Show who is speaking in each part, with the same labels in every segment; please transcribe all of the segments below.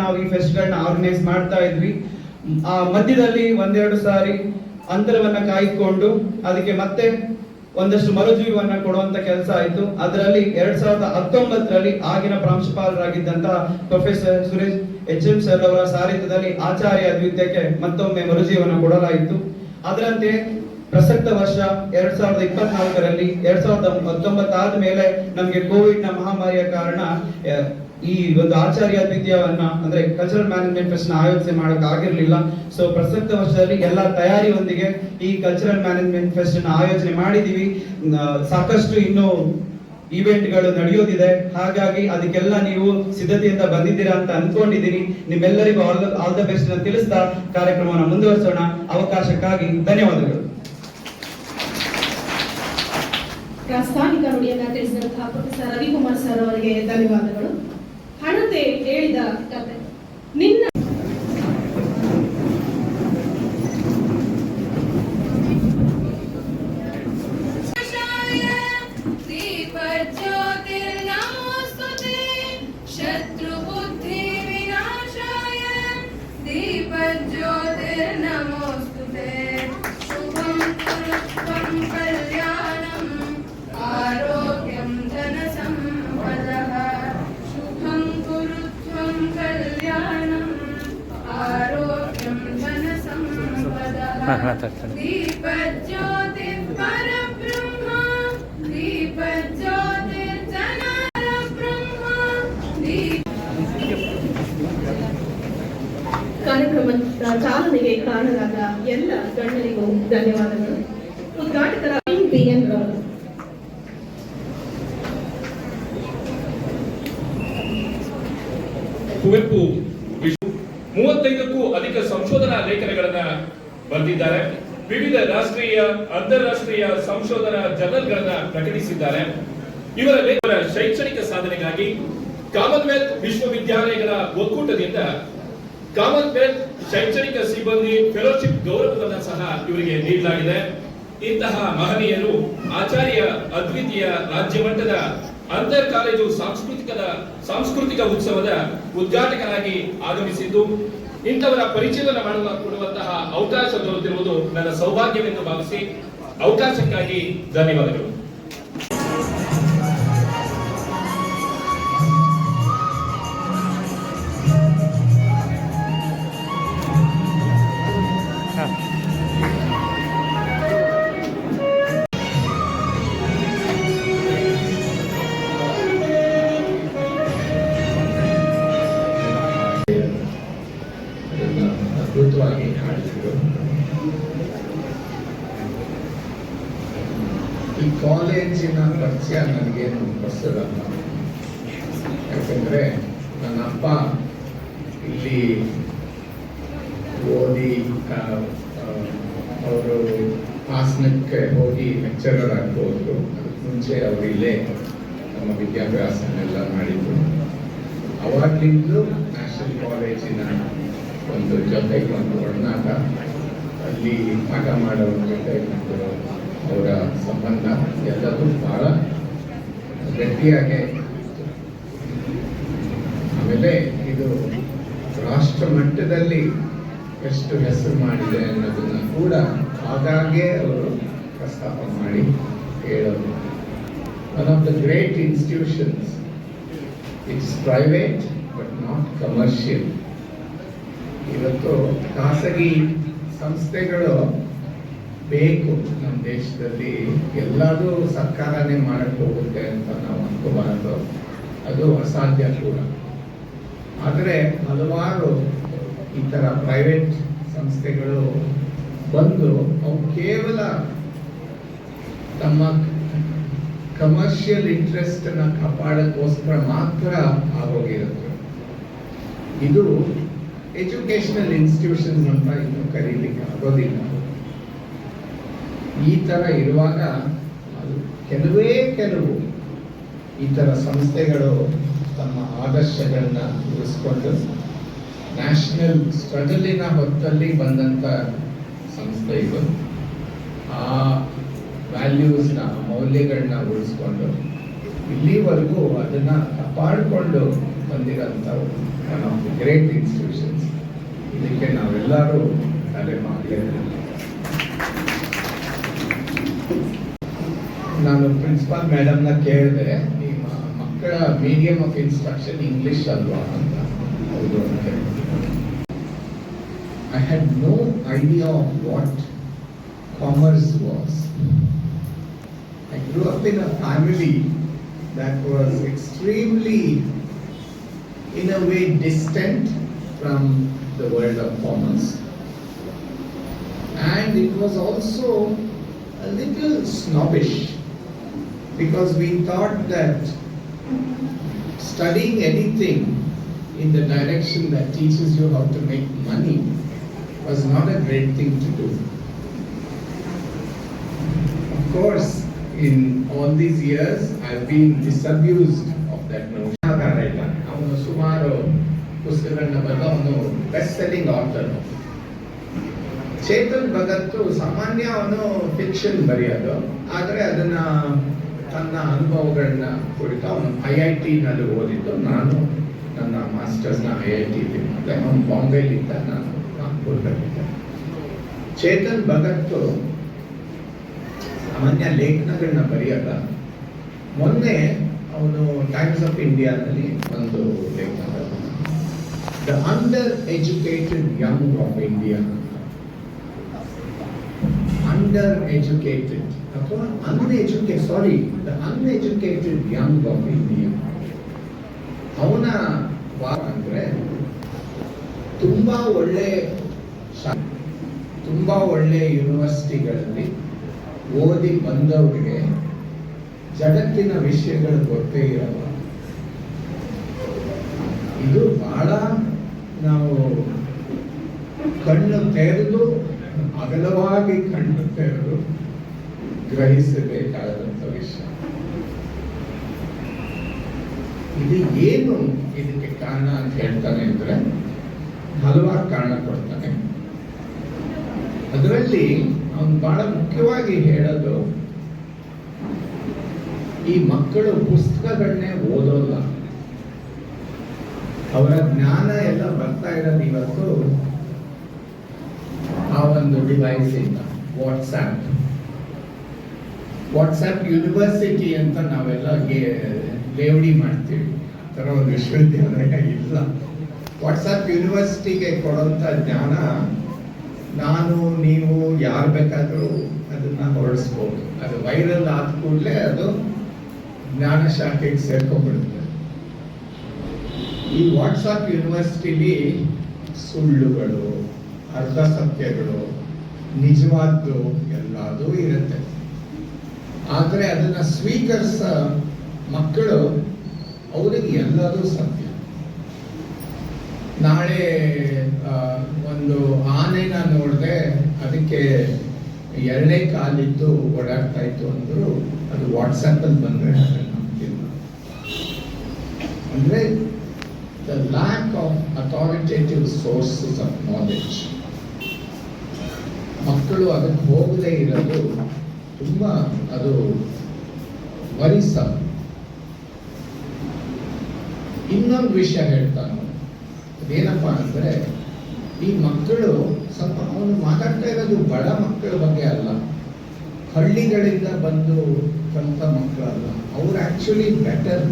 Speaker 1: ನಾವು ಈ festival organise ಮಾಡ್ತಾ ಇದ್ವಿ. ಆ ಮಧ್ಯದಲ್ಲಿ ಒಂದೆರಡು ಸಾರಿ ಅಂತರವನ್ನ ಕಾಯ್ಕೊಂಡು ಅದಕ್ಕೆ ಮತ್ತೆ ಒಂದಷ್ಟು ಮರುಜೀವವನ್ನ ಕೊಡುವಂತ ಕೆಲಸ ಆಯಿತು. ಅದರಲ್ಲಿ ಎರಡ್ ಸಾವಿರದ ಹತ್ತೊಂಬತ್ತರಲ್ಲಿ ಆಗಿನ ಪ್ರಾಂಶುಪಾಲರಾಗಿದ್ದಂತಹ professor Suresh H M sir ಅವರ ಸಾರಿತ್ಯದಲ್ಲಿ ಆಚಾರ್ಯ ದ್ವಿತೀಯಕ್ಕೆ ಮತ್ತೊಮ್ಮೆ ಮರುಜೀವನ ಕೊಡಲಾಯಿತು. ಅದರಂತೆ ಪ್ರಸಕ್ತ ವರ್ಷ ಎರಡ್ ಸಾವಿರದ ಇಪ್ಪತ್ನಾಲ್ಕರಲ್ಲಿ ಎರಡ್ ಸಾವಿರದ ಹತ್ತೊಂಬತ್ತಾದ ಮೇಲೆ ನಮಗೆ ಕೋವಿಡ್ನ ಮಹಾಮಾರಿಯ ಕಾರಣ ಈ ಒಂದು ಆಚಾರ್ಯ ಅದ್ವಿತೀಯವನ್ನ ಅಂದ್ರೆ ಕಲ್ಚರಲ್ ಮ್ಯಾನೇಜ್ಮೆಂಟ್ ಫೆಸ್ಟ್ ಆಯೋಜನೆ ಮಾಡಕ್ ಆಗಿರ್ಲಿಲ್ಲ. ಸೊ ಪ್ರಸಕ್ತ ವರ್ಷದಲ್ಲಿ ಎಲ್ಲ ತಯಾರಿಯೊಂದಿಗೆ ಈ ಕಲ್ಚರಲ್ ಮ್ಯಾನೇಜ್ಮೆಂಟ್ ಫೆಸ್ಟ್ ಆಯೋಜನೆ ಮಾಡಿದೀವಿ. ಸಾಕಷ್ಟು ಇನ್ನು ಈವೆಂಟ್ಗಳು ನಡೆಯೋದಿದೆ. ಹಾಗಾಗಿ ಅದಕ್ಕೆಲ್ಲ ನೀವು ಸಿದ್ಧತೆಯಿಂದ ಬಂದಿದ್ದೀರಾ ಅಂತ ಅನ್ಕೊಂಡಿದ್ದೀನಿ. ನಿಮ್ಮೆಲ್ಲರಿಗೂ ಆಲ್ ಆಲ್ ದ ಬೆಸ್ಟ್ ಅಂತ ತಿಳಿಸ್ತಾ ಕಾರ್ಯಕ್ರಮವನ್ನು ಮುಂದುವರಿಸೋಣ. ಅವಕಾಶಕ್ಕಾಗಿ ಧನ್ಯವಾದಗಳು.
Speaker 2: ಪ್ರಾಸ್ತಾವಿಕ ನುಡಿಯನ್ನ ತಿಳಿಸಿದಂತಹ ಪ್ರೊಫೆಸರ್ ರವಿಕುಮಾರ್ ಸರ್ ಅವರಿಗೆ ಧನ್ಯವಾದಗಳು. ಹಣತೆ ಹೇಳಿದ ಕತೆ ಕಾರ್ಯಕ್ರಮದ ಚಾಲನೆಗೆ ಕಾರಣರಾದ ಎಲ್ಲ ಗಣ್ಯರಿಗೂ ಧನ್ಯವಾದಗಳು. ಉದ್ಘಾಟಕರ ಬಿ ಎನ್ ರವರು
Speaker 3: ಕುವೆಂಪು ಮೂವತ್ತೈದಕ್ಕೂ ಅಧಿಕ ಸಂಶೋಧನಾ ಲೇಖನಗಳನ್ನ ಬರೆದಿದ್ದಾರೆ ವಿವಿಧ ರಾಷ್ಟ್ರೀಯ, ಅಂತಾರಾಷ್ಟ್ರೀಯ ಸಂಶೋಧನಾ ಜರ್ನಲ್ಗಳನ್ನ ಪ್ರಕಟಿಸಿದ್ದಾರೆ. ಇವರ ಲೇಖರ ಶೈಕ್ಷಣಿಕ ಸಾಧನೆಗಾಗಿ ಕಾಮನ್ವೆಲ್ತ್ ವಿಶ್ವವಿದ್ಯಾಲಯಗಳ ಒಕ್ಕೂಟದಿಂದ ಕಾಮನ್ವೆಲ್ತ್ ಶೈಕ್ಷಣಿಕ ಸಿಬ್ಬಂದಿ ಫೆಲೋಶಿಪ್ ಗೌರವವನ್ನು ಸಹ ಇವರಿಗೆ ನೀಡಲಾಗಿದೆ. ಇಂತಹ ಮಹನೀಯರು ಆಚಾರ್ಯ ಅದ್ವಿತೀಯ ರಾಜ್ಯ ಮಟ್ಟದ ಅಂತರ್ ಕಾಲೇಜು ಸಾಂಸ್ಕೃತಿಕದ, ಸಾಂಸ್ಕೃತಿಕ ಉತ್ಸವದ ಉದ್ಘಾಟಕರಾಗಿ ಆಗಮಿಸಿದ್ದು ಇಂಥವರ ಪರಿಚಯವನ್ನು ಮಾಡಲು ಕೊಡುವಂತಹ ಅವಕಾಶ ದೊರೆತಿರುವುದು ನನ್ನ ಸೌಭಾಗ್ಯವೆಂದು ಭಾವಿಸಿ ಅವಕಾಶಕ್ಕಾಗಿ ಧನ್ಯವಾದಗಳು.
Speaker 4: ಈ ಕಾಲೇಜಿನ ಪರಿಚಯ ನನಗೇನು ಬಸ್ಸಲ್ಲ ಯಾಕಂದ್ರೆ ನನ್ನ ಅಪ್ಪ ಇಲ್ಲಿ ಓದಿ ಅವರು ಹಾಸನಕ್ಕೆ ಹೋಗಿ ಲೆಕ್ಚರರ್ ಆಗಿ ಮುಂಚೆ ಅವರು ಇಲ್ಲೇ ನಮ್ಮ ವಿದ್ಯಾಭ್ಯಾಸನೆಲ್ಲ ಮಾಡಿದ್ರು. ಅವಾಗ್ಲಿಂದಲೂ ನ್ಯಾಷನಲ್ ಕಾಲೇಜಿನ ಒಂದು ಜೊತೆ ಒಂದು ಒಡನಾಟ ಅಲ್ಲಿ ಪಾಠ ಮಾಡೋರ ಜೊತೆ ಒಂದು ಅವರ ಸಂಬಂಧ ಎಲ್ಲದೂ ಬಹಳ ಗಟ್ಟಿಯಾಗೆ. ಆಮೇಲೆ ಇದು ರಾಷ್ಟ್ರ ಮಟ್ಟದಲ್ಲಿ ಎಷ್ಟು ಹೆಸರು ಮಾಡಿದೆ ಅನ್ನೋದನ್ನು ಕೂಡ ಆಗಾಗ್ಗೆ ಅವರು ಪ್ರಸ್ತಾಪ ಮಾಡಿ ಹೇಳೋದು one of the great institutions it's private but not commercial ಇವತ್ತು ಖಾಸಗಿ ಸಂಸ್ಥೆಗಳು ಬೇಕು ನಮ್ಮ ದೇಶದಲ್ಲಿ. ಎಲ್ಲದೂ ಸರ್ಕಾರನೇ ಮಾಡಕ್ಕೆ ಹೋಗುತ್ತೆ ಅಂತ ನಾವು ಅನ್ಕೋಬಾರದು. ಅದು ಅಸಾಧ್ಯ ಕೂಡ. ಆದರೆ ಹಲವಾರು ಈ ಥರ ಪ್ರೈವೇಟ್ ಸಂಸ್ಥೆಗಳು ಬಂದು ಅವು ಕೇವಲ ತಮ್ಮ ಕಮರ್ಷಿಯಲ್ ಇಂಟ್ರೆಸ್ಟನ್ನು ಕಾಪಾಡೋಕ್ಕೋಸ್ಕರ ಮಾತ್ರ ಆಗೋಗಿರುತ್ತೆ. ಇದು ಎಜುಕೇಶನಲ್ ಇನ್ಸ್ಟಿಟ್ಯೂಷನ್ಸ್ ಅಂತ ಇನ್ನು ಕರೀಲಿಕ್ಕೆ ಆಗೋದಿಲ್ಲ. ಈ ಥರ ಇರುವಾಗ ಅದು ಕೆಲವೇ ಕೆಲವು ಈ ಥರ ಸಂಸ್ಥೆಗಳು ತಮ್ಮ ಆದರ್ಶಗಳನ್ನ ಉಳಿಸ್ಕೊಂಡು ನ್ಯಾಷನಲ್ ಸ್ಟ್ರಗಲಿನ ಹೊತ್ತಲ್ಲಿ ಬಂದಂತ ಸಂಸ್ಥೆ ಇದು ಆ ವ್ಯಾಲ್ಯೂಸ್ನ ಮೌಲ್ಯಗಳನ್ನ ಉಳಿಸ್ಕೊಂಡು ಇಲ್ಲಿವರೆಗೂ ಅದನ್ನ ಕಾಪಾಡಿಕೊಂಡು ಬಂದಿರೋಂಥ one of the great institutions ಇದಕ್ಕೆ ನಾವೆಲ್ಲರೂ ತಲೆ ಮಾಡಲೇಬೇಕು ನಾನು ಪ್ರಿನ್ಸಿಪಾಲ್ ಮೇಡಮ್ನ ಕೇಳಿದೆ ನಿಮ್ಮ ಮಕ್ಕಳ ಮೀಡಿಯಂ ಆಫ್ ಇನ್ಸ್ಟ್ರಕ್ಷನ್ ಇಂಗ್ಲಿಷ್ ಅಲ್ವಾ ಅಂತ ಹೌದು ಅಂತ ಹೇಳಿದ್ರು I had no idea of what commerce was I grew up in a family that was extremely, in a way, distant from the world of commerce. And it was also a little snobbish because we thought that studying anything in the direction that teaches you how to make money was not a great thing to do. Of course, in all these years, I've been disabused of that notion. ಪುಸ್ತಕಗಳನ್ನ ಬರೆದ ಅವನು best selling author Chetan Bhagat ಸಾಮಾನ್ಯ ಅವನು fiction ಬರೆಯೋದು, ಆದರೆ ಅದನ್ನ ತನ್ನ ಅನುಭವಗಳನ್ನ ಕುರಿತು ಅವನು ಐ ಐ ಟಿನಲ್ಲಿ ಓದಿದ್ದು ನಾನು ನನ್ನ ಮಾಸ್ಟರ್ಸ್ನ ಐ ಐ ಟಿಲಿ ಮಾಡಿದೆ ಅವನು ಬಾಂಬೆಲಿದ್ದ ನಾನು ನಾಗ್ಪುರದಲ್ಲಿದ್ದೆ. ಚೇತನ್ ಭಗತ್ ಸಾಮಾನ್ಯ ಲೇಖನಗಳನ್ನ ಬರೆಯೋದ. ಮೊನ್ನೆ ಅವನು ಟೈಮ್ಸ್ ಆಫ್ ಇಂಡಿಯಾದಲ್ಲಿ ಒಂದು ಲೇಖನ young of India under educated ಅಥವಾ uneducated sorry the uneducated young of India ಅವನ ಅಂದ್ರೆ ತುಂಬಾ ಒಳ್ಳೆ ತುಂಬಾ ಒಳ್ಳೆ ಯೂನಿವರ್ಸಿಟಿಗಳಲ್ಲಿ ಓದಿ ಬಂದವರಿಗೆ ಜಗತ್ತಿನ ವಿಷಯಗಳು ಗೊತ್ತೇ ಇರಲ್ಲ. ಇದು ಬಹಳ ನಾವು ಕಣ್ಣು ತೆರೆದು ಅಗಲವಾಗಿ ಕಣ್ಣು ತೆರೆದು ಗ್ರಹಿಸಬೇಕಾದಂತ ವಿಷಯ. ಇದು ಏನು ಇದಕ್ಕೆ ಕಾರಣ ಅಂತ ಹೇಳ್ತಾನೆ ಅಂದ್ರೆ ಹಲವಾರು ಕಾರಣ ಕೊಡ್ತಾನೆ. ಅದರಲ್ಲಿ ಅವನು ಬಹಳ ಮುಖ್ಯವಾಗಿ ಹೇಳೋದು ಈ ಮಕ್ಕಳು ಪುಸ್ತಕಗಳನ್ನೇ ಓದೋಲ್ಲ. ಅವರ ಜ್ಞಾನ ಎಲ್ಲ ಬರ್ತಾ ಇರೋದು ಇವತ್ತು ಆ ಒಂದು ಡಿವೈಸ್ ಇಂದ ವಾಟ್ಸ್ಆಪ್ ವಾಟ್ಸ್ಆ್ಯಪ್ ಯೂನಿವರ್ಸಿಟಿ ಅಂತ ನಾವೆಲ್ಲ ಲೇವಡಿ ಮಾಡ್ತೀವಿ. ಆ ಥರ ಒಂದು ವಿಶ್ವವಿದ್ಯಾಲಯ ಇಲ್ಲ. ವಾಟ್ಸಪ್ ಯೂನಿವರ್ಸಿಟಿಗೆ ಕೊಡೋಂಥ ಜ್ಞಾನ ನಾನು, ನೀವು, ಯಾರು ಬೇಕಾದರೂ ಅದನ್ನ ಹೊರಡಿಸ್ಬೋದು. ಅದು ವೈರಲ್ ಆದ ಕೂಡಲೇ ಅದು ಜ್ಞಾನ ಶಾಖೆಗೆ ಸೇರ್ಕೊಂಡ್ಬಿಡುತ್ತೆ. ಈ ವಾಟ್ಸಾಪ್ ಯೂನಿವರ್ಸಿಟಿಲಿ ಸುಳ್ಳುಗಳು, ಅರ್ಧ ಸತ್ಯಗಳು ನಿಜವಾದ್ದು ಎಲ್ಲದೂ ಇರುತ್ತೆ. ಆದರೆ ಅದನ್ನ ಸ್ವೀಕರಿಸ ಮಕ್ಕಳು, ಅವರಿಗೆ ಎಲ್ಲದೂ ಸತ್ಯ. ನಾಳೆ ಒಂದು ಆನೆನ ನೋಡಿದೆ ಅದಕ್ಕೆ ಎರಡನೇ ಕಾಲಿದ್ದು ಓಡಾಡ್ತಾ ಇತ್ತು ಅಂದ್ರು ಅದು ವಾಟ್ಸಪ್ಪಲ್ಲಿ ಬಂದ್ರೆ ಅದನ್ನ ನಂಬ್ತಿಲ್ಲ. ಅಂದ್ರೆ ಅಥಾರಿಟೇಟಿವ್ ಸೋರ್ಸಸ್ ಆಫ್ ನಾಲೆಡ್ಜ್ ಮಕ್ಕಳು ಅದಕ್ಕೆ ಹೋಗದೇ ಇರೋದು ತುಂಬ ಅದು ವರಿಸ ಇನ್ನೊಂದು ವಿಷಯ ಹೇಳ್ತಾನೆ. ಅದೇನಪ್ಪ ಅಂದ್ರೆ, ಈ ಮಕ್ಕಳು ಸ್ವಲ್ಪ ಅವನು ಮಾತಾಡ್ತಾ ಇರೋದು ಬಡ ಮಕ್ಕಳ ಬಗ್ಗೆ ಅಲ್ಲ. ಹಳ್ಳಿಗಳಿಂದ ಬಂದು ಕಲಿತ ಮಕ್ಕಳಲ್ಲ. ಅವ್ರು ಆಕ್ಚುಲಿ ಬೆಟರ್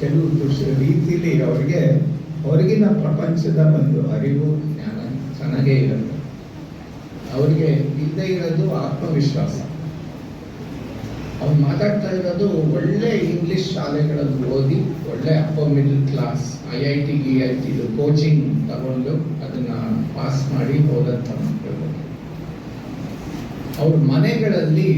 Speaker 4: ಕೆಲವು ರೀತಿಲಿ ಅವ್ರಿಗೆ ಅವ್ರಿಗಿನ ಪ್ರಪಂಚದ ಒಂದು ಅರಿವು, ಜ್ಞಾನ ಚೆನ್ನಾಗೇ ಇರುತ್ತೆ. ಅವರಿಗೆ ಇಲ್ಲದೆ ಇರೋದು ಆತ್ಮವಿಶ್ವಾಸ. ಅವ್ರು ಮಾತಾಡ್ತಾ ಇರೋದು ಒಳ್ಳೆ ಇಂಗ್ಲಿಷ್ ಶಾಲೆಗಳಲ್ಲಿ ಓದಿ, ಒಳ್ಳೆ upper middle class I I T ಗಿ ಐ ಟಿ ಕೋಚಿಂಗ್ ತಗೊಂಡು ಅದನ್ನ ಪಾಸ್ ಮಾಡಿ ಹೋದಂಥ ಮಕ್ಕಳು ಅವ್ರ ಮನೆಗಳಲ್ಲಿ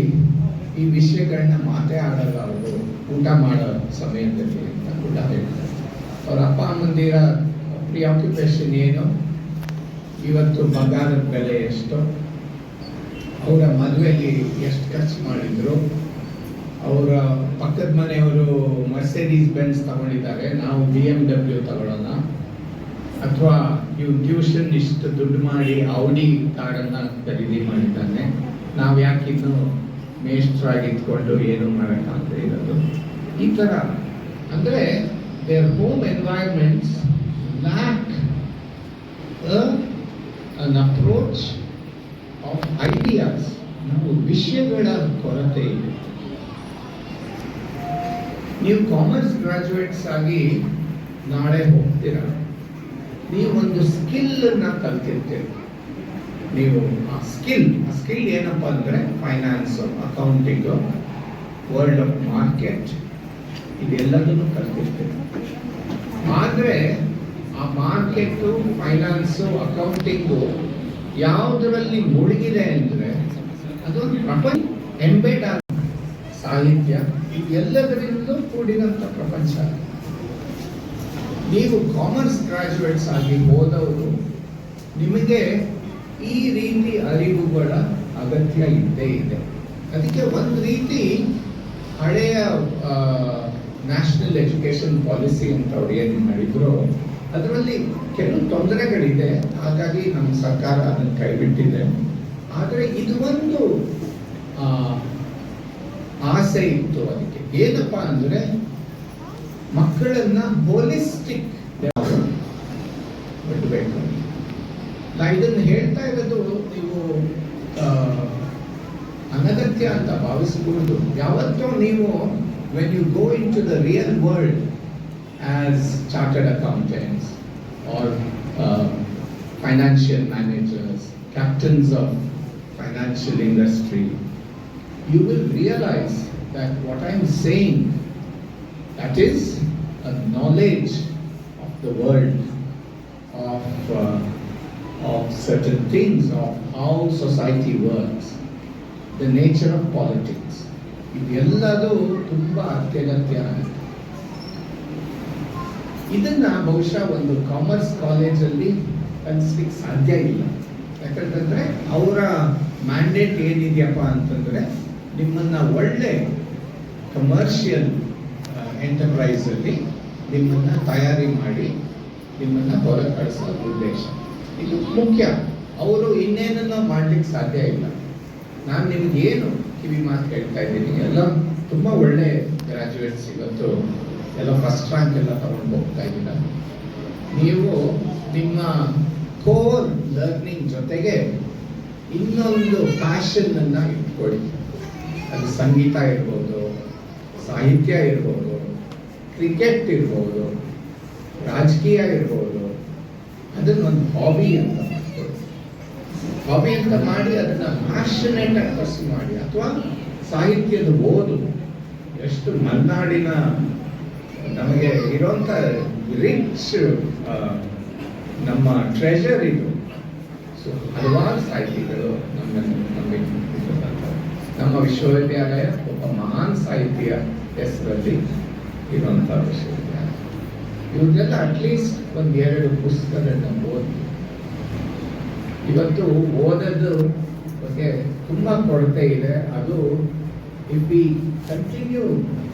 Speaker 4: ಈ ವಿಷಯಗಳನ್ನ ಮಾತೇ ಆಡಲ್ಲ ಅವರು, ಊಟ ಮಾಡೋ ಸಮಯದಲ್ಲಿ ಅಂತ ಕೂಡ ಹೇಳ್ತಾರೆ. ಅವ್ರ ಅಪ್ಪ ಅಮ್ಮಂದಿರ ಪ್ರಿಯಾಕ್ಯುಪೇಷನ್ ಏನು? ಇವತ್ತು ಬಂಗಾರದ ಬೆಲೆ ಎಷ್ಟು? ಅವರ ಮದುವೆಯಲ್ಲಿ ಎಷ್ಟು ಖರ್ಚು ಮಾಡಿದ್ರು? ಅವರ ಪಕ್ಕದ ಮನೆಯವರು ಮರ್ಸಿಡೀಸ್ ಬೆನ್ಸ್ ತಗೊಂಡಿದ್ದಾರೆ. ನಾವು ಬಿ ಎಂ ಡಬ್ಲ್ಯೂ ತಗೊಳ್ಳೋಣ. ಅಥವಾ ಇವ್ರು ಟ್ಯೂಷನ್ ಇಷ್ಟು ದುಡ್ಡು ಮಾಡಿ ಔಡಿ ಕಾರನ್ನು ಖರೀದಿ ಮಾಡಿದ್ದಾನೆ. ನಾವು ಯಾಕಿನ್ನು ಮೇಷ್ಟ್ರಾಗಿ ಇದ್ಕೊಂಡು ಏನು ಮಾಡೋಕ್ಕಾಗದೆ ಇರೋದು? ಈ ಥರ ಅಂದರೆ their home environments lack a, an approach of ideas. ನಾವು ವಿಷಯಗಳ ಕೊರತೆ ಇದೆ. ನೀವು ಕಾಮರ್ಸ್ ಗ್ರಾಜುಯೇಟ್ಸ್ ಆಗಿ ನಾಳೆ ಹೋಗ್ತೀರಾ? ನೀವು ಒಂದು ಸ್ಕಿಲ್ ಅನ್ನ ಕಲ್ತಿರ್ತೀರಿ. ನೀವು ಆ ಸ್ಕಿಲ್ ಆ ಸ್ಕಿಲ್ ಏನಪ್ಪಾ ಅಂದ್ರೆ finance accounting world of market ಇದೆಲ್ಲದನ್ನು ಕಲ್ತಿರ್ತೇವೆ. ಆದರೆ ಆ ಮಾರ್ಕೆಟು, ಫೈನಾನ್ಸು, ಅಕೌಂಟಿಂಗು ಯಾವುದರಲ್ಲಿ ಮುಳುಗಿದೆ ಅಂದ್ರೆ ಅದೊಂದು ಪ್ರಪಂಚ. ಎಂಬೆಡ್ ಸಾಹಿತ್ಯ ಎಲ್ಲದರಿಂದಲೂ ಕೂಡಿದಂಥ ಪ್ರಪಂಚ. ನೀವು ಕಾಮರ್ಸ್ ಗ್ರಾಜುಯೇಟ್ಸ್ ಆಗಿ ಹೋದವರು ನಿಮಗೆ ಈ ರೀತಿ ಅರಿವುಗಳ ಅಗತ್ಯ ಇದ್ದೇ ಇದೆ. ಅದಕ್ಕೆ ಒಂದು ರೀತಿ ಹಳೆಯ ನ್ಯಾಷನಲ್ ಎಜುಕೇಶನ್ ಪಾಲಿಸಿ ಅಂತ ಅವ್ರು ಏನು ಮಾಡಿದ್ರು, ಅದರಲ್ಲಿ ಕೆಲವು ತೊಂದರೆಗಳಿದೆ. ಹಾಗಾಗಿ ನಮ್ಮ ಸರ್ಕಾರ ಅದನ್ನು ಕೈಬಿಟ್ಟಿದೆ. ಆದರೆ ಇದು ಒಂದು ಆಸೆ ಇತ್ತು ಅದಕ್ಕೆ. ಏನಪ್ಪ ಅಂದ್ರೆ, ಮಕ್ಕಳನ್ನ ಹೋಲಿಸ್ಟಿಕ್ ಬಿಡಬೇಕು. ನಾ ಇದನ್ನು ಹೇಳ್ತಾ ಇರೋದು, ನೀವು ಅನಗತ್ಯ ಅಂತ ಭಾವಿಸಬಹುದು ಯಾವತ್ತೂ ನೀವು when you go into the real world as chartered accountants or um, financial managers, captains of financial industry, you will realize that what I am saying, that is a knowledge of the world, of, uh, of certain things, of how society works, the nature of politics, ಇದೆಲ್ಲದೂ ತುಂಬ ಅತ್ಯಗತ್ಯ. ಇದನ್ನ ಬಹುಶಃ ಒಂದು commerce ಕಾಲೇಜಲ್ಲಿ ಕಲಿಸ್ಲಿಕ್ಕೆ ಸಾಧ್ಯ ಇಲ್ಲ. ಯಾಕಂತಂದ್ರೆ ಅವರ ಮ್ಯಾಂಡೇಟ್ ಏನಿದೆಯಪ್ಪ ಅಂತಂದ್ರೆ ನಿಮ್ಮನ್ನ ಒಳ್ಳೆ ಕಮರ್ಷಿಯಲ್ ಎಂಟರ್ಪ್ರೈಸ್ ಅಲ್ಲಿ ನಿಮ್ಮನ್ನ ತಯಾರಿ ಮಾಡಿ ನಿಮ್ಮನ್ನ ಹೊರ ಕಳಿಸೋ ಉದ್ದೇಶ. ಇದು ಮುಖ್ಯ. ಅವರು ಇನ್ನೇನನ್ನ ಮಾಡ್ಲಿಕ್ಕೆ ಸಾಧ್ಯ ಇಲ್ಲ. ನಾನು ನಿಮ್ಗೆ ಏನು ಕಿವಿ ಮಾತು ಹೇಳ್ತಾ ಇದ್ದೀನಿ. ಎಲ್ಲ ತುಂಬ ಒಳ್ಳೆ ಗ್ರಾಜುಯೇಟ್ಸ್ ಇವತ್ತು. ಎಲ್ಲ ಫಸ್ಟ್ ರ್ಯಾಂಕ್ ಎಲ್ಲ ತಗೊಂಡು ಹೋಗ್ತಾ ಇದ್ದೀರ. ನೀವು ನಿಮ್ಮ ಕೋರ್ ಲರ್ನಿಂಗ್ ಜೊತೆಗೆ ಇನ್ನೊಂದು ಪ್ಯಾಷನ್ ಅನ್ನ ಇಟ್ಕೊಳ್ಳಿ. ಅದು ಸಂಗೀತ ಇರ್ಬೋದು, ಸಾಹಿತ್ಯ ಇರ್ಬೋದು ಕ್ರಿಕೆಟ್ ಇರ್ಬೋದು, ರಾಜಕೀಯ ಇರ್ಬೋದು. ಅದನ್ನೊಂದು ಹಾಬಿ ಅಂತ ಅಂತ ಮಾಡಿ ಅದನ್ನ ಪ್ಯಾಷನೇಟ್ ಆಗಿ ಮಾಡಿ ಅಥವಾ ಸಾಹಿತ್ಯದ ಓದು. ಎಷ್ಟು ಮಲೆನಾಡಿನ ನಮಗೆ ಇರೋಂಥ ರಿಚ್ ನಮ್ಮ ಟ್ರೆಷರ್ ಇದು. ಸೊ ಹಲವಾರು ಸಾಹಿತಿಗಳು ನಮ್ಮನ್ನು ನಮಗೆ ನಮ್ಮ ವಿಶ್ವವಿದ್ಯಾಲಯ ಒಬ್ಬ ಮಹಾನ್ ಸಾಹಿತ್ಯ ಹೆಸರಲ್ಲಿ ಇರುವಂಥ ವಿಶ್ವವಿದ್ಯಾಲಯ. ಇವ್ರನ್ನೆಲ್ಲ ಅಟ್ಲೀಸ್ಟ್ ಒಂದು ಎರಡು ಪುಸ್ತಕಗಳನ್ನ ಓದಿ ಇವತ್ತು ಓದೋದು ಬಗ್ಗೆ ತುಂಬಾ ಕೊರತೆ ಇದೆ ಅದು if we continue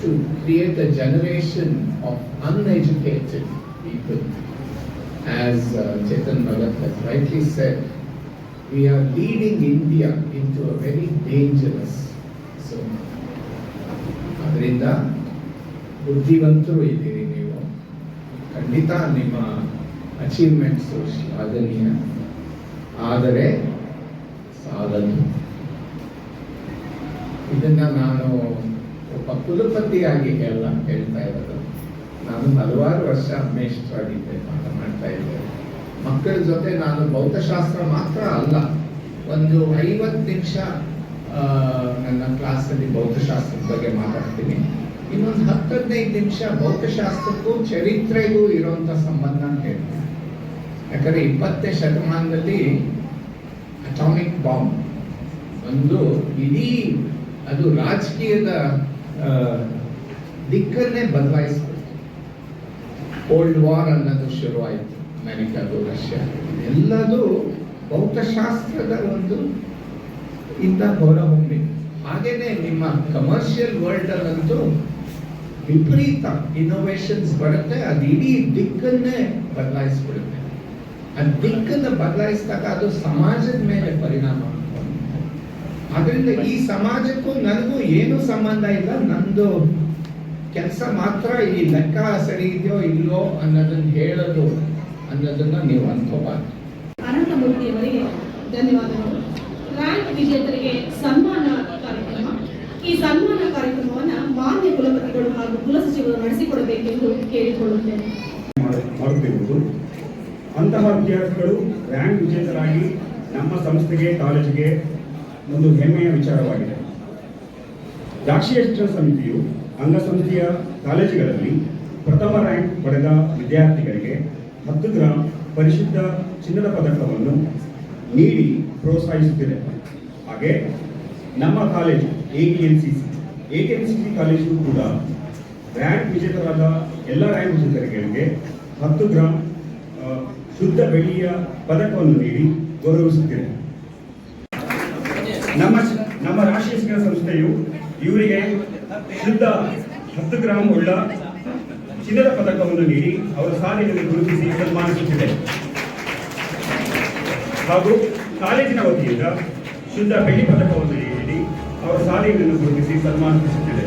Speaker 4: to create a generation of uneducated people as uh, Chetan Bhagat has rightly said, we are leading India into a very dangerous zone. ಅದರಿಂದ ಬುದ್ಧಿವಂತರು ಇದ್ದೀರಿ ನೀವು ಖಂಡಿತ ನಿಮ್ಮ ಅಚೀವ್ಮೆಂಟ್ಸು ಶ್ಲಾಘನೀಯ ಆದರೆ ಸಾಧನೆ ಇದನ್ನ ನಾನು ಒಬ್ಬ ಕುಲಪತಿಯಾಗಿ ಹೇಳ ಹೇಳ್ತಾ ಇರೋದು. ನಾನು ಹಲವಾರು ವರ್ಷ ಮೇಷ್ಟ್ರಾಗಿದ್ದೆ ಪಾಠ ಮಾಡ್ತಾ ಇದ್ದೆ. ಮಕ್ಕಳ ಜೊತೆ ನಾನು ಭೌತಶಾಸ್ತ್ರ ಮಾತ್ರ ಅಲ್ಲ, ಒಂದು ಐವತ್ತು ನಿಮಿಷ ನನ್ನ ಕ್ಲಾಸಲ್ಲಿ ಭೌತಶಾಸ್ತ್ರದ ಬಗ್ಗೆ ಮಾತಾಡ್ತೀನಿ. ಇನ್ನೊಂದು ಹತ್ತು ನಿಮಿಷ ಭೌತಶಾಸ್ತ್ರಕ್ಕೂ ಚರಿತ್ರೆಗೂ ಇರುವಂತ ಸಂಬಂಧ ಹೇಳ್ತೀನಿ. ಯಾಕಂದ್ರೆ ಇಪ್ಪತ್ತನೇ ಶತಮಾನದಲ್ಲಿ ಅಟಾಮಿಕ್ ಬಾಂಬ್ ಒಂದು ಇಡೀ ಅದು ರಾಜಕೀಯದ ದಿಕ್ಕನ್ನೇ ಬದಲಾಯಿಸ್ಬಿಡ್ತು ಓಲ್ಡ್ ವಾರ್ ಅನ್ನೋದು ಶುರುವಾಯಿತು. ಅಮೆರಿಕದು ರಷ್ಯಾ ಎಲ್ಲದು ಭೌತಶಾಸ್ತ್ರದ ಒಂದು ಇಂದ ಹೊರಹೊಮ್ಮಿ ಹಾಗೇನೆ ನಿಮ್ಮ ಕಮರ್ಷಿಯಲ್ ವರ್ಲ್ಡ್ ಅಲ್ಲಂತೂ ವಿಪರೀತ ಇನ್ನೋವೇಷನ್ಸ್ ಬರುತ್ತೆ. ಅದು ಇಡೀ ದಿಕ್ಕನ್ನೇ ಬದಲಾಯಿಸ್ಬಿಡುತ್ತೆ. ದಿಕ್ಕನ್ನು ಬದಲಾಯಿಸಿದಾಗ ಅದು ಸಮಾಜದ ಮೇಲೆ ಪರಿಣಾಮ ಅದರಿಂದ ಈ ಸಮಾಜಕ್ಕೂ ನನಗೂ ಏನು ಸಂಬಂಧ ಇಲ್ಲ ನಂದು ಕೆಲಸ ಮಾತ್ರ ಈ ಲೆಕ್ಕ ಸರಿ ಇದೆಯೋ ಇಲ್ಲೋ ಅನ್ನೋದನ್ನ ಹೇಳೋದು ಅನ್ನೋದನ್ನ ನೀವು ಅನ್ಕೋಬಾರ್ದು.
Speaker 2: ಅನಂತಮೂರ್ತಿಯವರಿಗೆ ಧನ್ಯವಾದಗಳು. ರ್ಯಾಂಕ್ ವಿಜೇತರಿಗೆ ಸನ್ಮಾನ ಕಾರ್ಯಕ್ರಮ. ಈ ಸನ್ಮಾನ ಕಾರ್ಯಕ್ರಮವನ್ನ ಮಾನ್ಯ ಕುಲಪತಿಗಳು ಹಾಗೂ ಕುಲಸಚಿವರು ನಡೆಸಿಕೊಡಬೇಕೆಂದು ಕೇಳಿಕೊಳ್ಳುತ್ತೇನೆ.
Speaker 5: ಅಂತಹ ವಿದ್ಯಾರ್ಥಿಗಳು ರ್ಯಾಂಕ್ ವಿಜೇತರಾಗಿ ನಮ್ಮ ಸಂಸ್ಥೆಗೆ, ಕಾಲೇಜಿಗೆ ಒಂದು ಹೆಮ್ಮೆಯ ವಿಚಾರವಾಗಿದೆ. ರಾಷ್ಟ್ರೀಯ ಶಿಕ್ಷಣ ಸಮಿತಿಯು ಅಂಗಸಂಸ್ಥೆಯ ಕಾಲೇಜುಗಳಲ್ಲಿ ಪ್ರಥಮ ರ್ಯಾಂಕ್ ಪಡೆದ ವಿದ್ಯಾರ್ಥಿಗಳಿಗೆ ಹತ್ತು ಗ್ರಾಂ ಪರಿಶುದ್ಧ ಚಿನ್ನದ ಪದಕವನ್ನು ನೀಡಿ ಪ್ರೋತ್ಸಾಹಿಸುತ್ತಿದೆ. ಹಾಗೆ ನಮ್ಮ college A K N C C A K N C C college ಕೂಡ ರ್ಯಾಂಕ್ ವಿಜೇತರಾದ ಎಲ್ಲ ರ್ಯಾಂಕ್ ವಿಜೇತರಿಗೆ ಹತ್ತು ಗ್ರಾಂ ಶುದ್ಧ ಬೆಳ್ಳಿಯ ಪದಕವನ್ನು ನೀಡಿ ಗೌರವಿಸುತ್ತೇನೆ. ನಮ್ಮ ನಮ್ಮ ರಾಷ್ಟ್ರೀಯ ಶಿಕ್ಷಣ ಸಂಸ್ಥೆಯು ಇವರಿಗೆ ಶುದ್ಧ ಹತ್ತು ಗ್ರಾಂ ಉಳ್ಳ ಚಿನ್ನದ ಪದಕವನ್ನು ನೀಡಿ ಅವರ ಸಾಧನೆಯನ್ನು ಗುರುತಿಸಿ ಸನ್ಮಾನಿಸುತ್ತಿದೆ. ಹಾಗೂ ಕಾಲೇಜಿನ ವತಿಯಿಂದ ಶುದ್ಧ ಬೆಳ್ಳಿ ಪದಕವನ್ನು ನೀಡಿ ಅವರ ಸಾಧನೆಯನ್ನು ಗುರುತಿಸಿ ಸನ್ಮಾನಿಸುತ್ತಿದೆ.